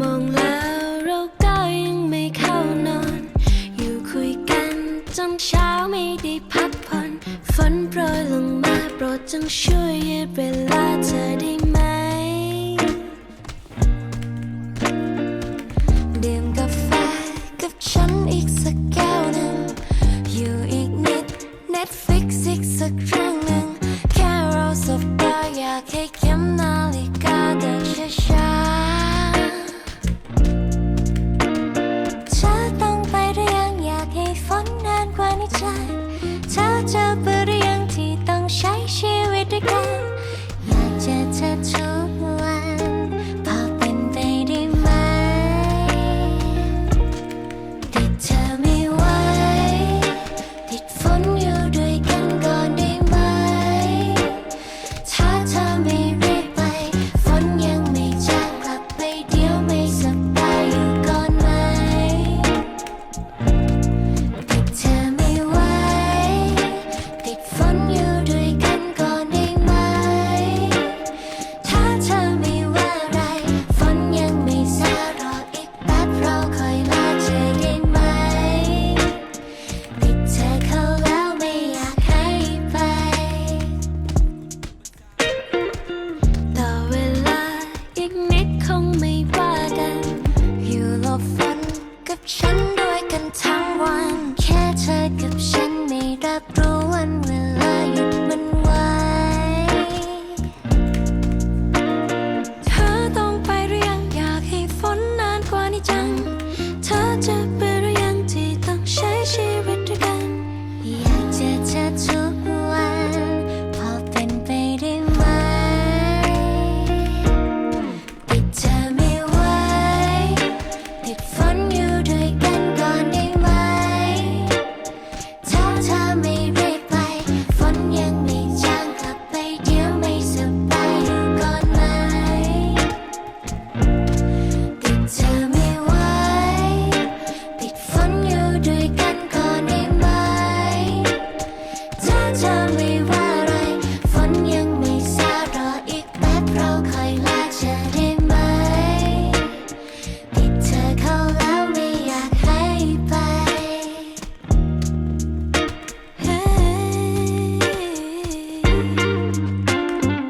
มองแล้วเราก็ยังไม่เข้านอน อยู่คุยกันจนเช้าไม่ได้พักผ่อน ฝนโปรยลงมาโปรดจงช่วยเวลาเธอได้ one.